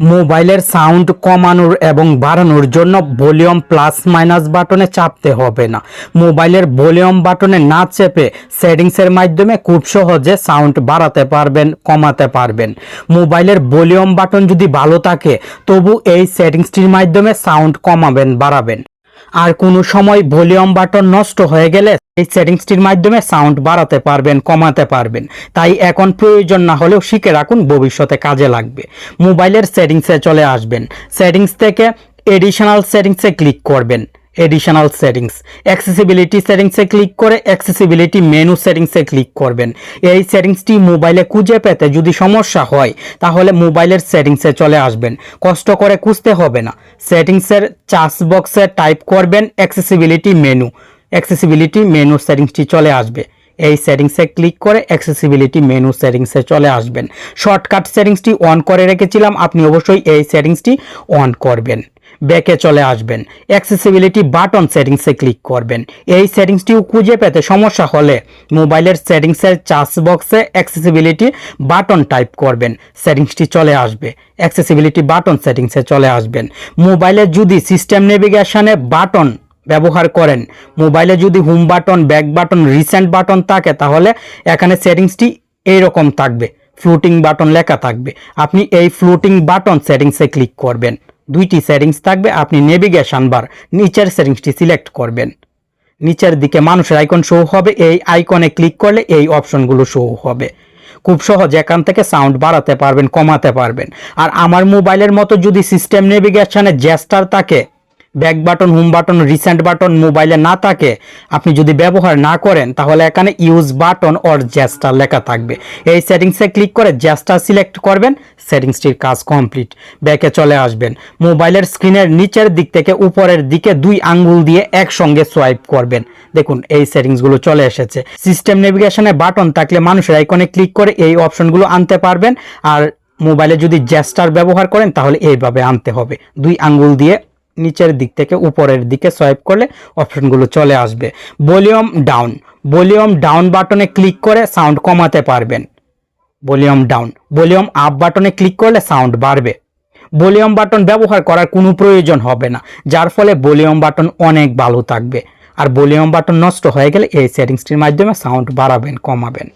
মোবাইলের সাউন্ড কমানোর এবং বাড়ানোর জন্য ভলিউম প্লাস মাইনাস বাটনে চাপতে হবে না। মোবাইলের ভলিউম বাটনে না চেপে সেটিংসের মাধ্যমে খুব সহজে সাউন্ড বাড়াতে পারবেন, কমাতে পারবেন। মোবাইলের ভলিউম বাটন যদি ভালো থাকে, তবু এই সেটিংসটির মাধ্যমে সাউন্ড কমাবেন, বাড়াবেন। আর কোনো সময় ভলিউম বাটন নষ্ট হয়ে গেলে এই সেটিংসটির মাধ্যমে সাউন্ড বাড়াতে পারবেন, কমাতে পারবেন। তাই এখন প্রয়োজন না হলেও শিখে রাখুন, ভবিষ্যতে কাজে লাগবে। মোবাইলের সেটিংসে চলে আসবেন। সেটিংস থেকে এডিশনাল সেটিংসে ক্লিক করবেন। এডিশনাল সেটিংস অ্যাক্সেসিবিলিটি সেটিংসে ক্লিক করে অ্যাক্সেসিবিলিটি মেনু সেটিংসে ক্লিক করবেন। এই সেটিংসটি মোবাইলে খুঁজে পেতে যদি সমস্যা হয়, তাহলে মোবাইলের সেটিংসে চলে আসবেন। কষ্ট করে খুঁজতে হবে না। সেটিংসের চার্জ বক্সে টাইপ করবেন অ্যাক্সেসিবিলিটি মেনু অ্যাক্সেসিবিলিটি মেনু সেটিংসটি চলে আসবে। এই সেটিংসে ক্লিক করে অ্যাক্সেসিবিলিটি মেনু সেটিংসে চলে আসবেন। শর্টকাট সেটিংসটি অন করে রেখেছিলাম, আপনি অবশ্যই এই সেটিংসটি অন করবেন। ব্যাকে চলে আসবেন। অ্যাক্সেসিবিলিটি বাটন সেটিংসে ক্লিক করবেন। এই সেটিংসটিও খুঁজে পেতে সমস্যা হলে মোবাইলের সেটিংসের চার্জ বক্সে অ্যাক্সেসিবিলিটি বাটন টাইপ করবেন। সেটিংসটি চলে আসবে। অ্যাক্সেসিবিলিটি বাটন সেটিংসে চলে আসবেন। মোবাইলে যদি সিস্টেম নেভিগেশনে বাটন ব্যবহার করেন, মোবাইলে যদি home button back button recent button থাকে, তাহলে এখানে সেটিংসটি এইরকম থাকবে। ফ্লুটিং বাটন লেখা থাকবে। আপনি এই ফ্লুটিং বাটন সেটিংসে ক্লিক করবেন। দুইটি সেটিংস থাকবে, আপনি নেভিগেশন বার নিচের সেটিংসটি সিলেক্ট করবেন। নিচের দিকে মানুষের আইকন শো হবে, এই আইকনে ক্লিক করলে এই অপশনগুলো শো হবে। খুব সহজ, এখান থেকে সাউন্ড বাড়াতে পারবেন, কমাতে পারবেন। আর আমার মোবাইলের মতো যদি সিস্টেম নেভিগেশনে জ্যাস্টার থাকে back button, home button, recent button মোবাইলে না থাকে, আপনি যদি ব্যবহার না করেন, তাহলে এখানে ইউজ বাটন অর জেস্টার লেখা থাকবে। এই সেটিংসে ক্লিক করে জেস্টার সিলেক্ট করবেন, সেটিংসটির কাজ কমপ্লিট। ব্যাকে চলে আসবেন। মোবাইলের স্ক্রিনের নিচের দিক থেকে উপরের দিকে দুই আঙ্গুল দিয়ে একসঙ্গে সোয়াইপ করবেন। দেখুন, এই সেটিংসগুলো চলে এসেছে। সিস্টেম নেভিগেশনে বাটন থাকলে মানুষের আইকনে ক্লিক করে এই অপশনগুলো আনতে পারবেন। আর মোবাইলে যদি জেস্টার ব্যবহার করেন, তাহলে এইভাবে আনতে হবে। দুই আঙ্গুল দিয়ে নিচের দিক থেকে উপরের দিকে সোয়াইপ করলে অপশনগুলো চলে আসবে। Volume down. ভলিউম ডাউন বাটনে ক্লিক করে সাউন্ড কমাতে পারবেন। Volume down. ভলিউম আপ বাটনে ক্লিক করলে সাউন্ড বাড়বে। ভলিউম বাটন ব্যবহার করার কোনো প্রয়োজন হবে না, যার ফলে ভলিউম বাটন অনেক ভালো থাকবে। আর ভলিউম বাটন নষ্ট হয়ে গেলে এই সেটিংসটির মাধ্যমে সাউন্ড বাড়াবেন, কমাবেন।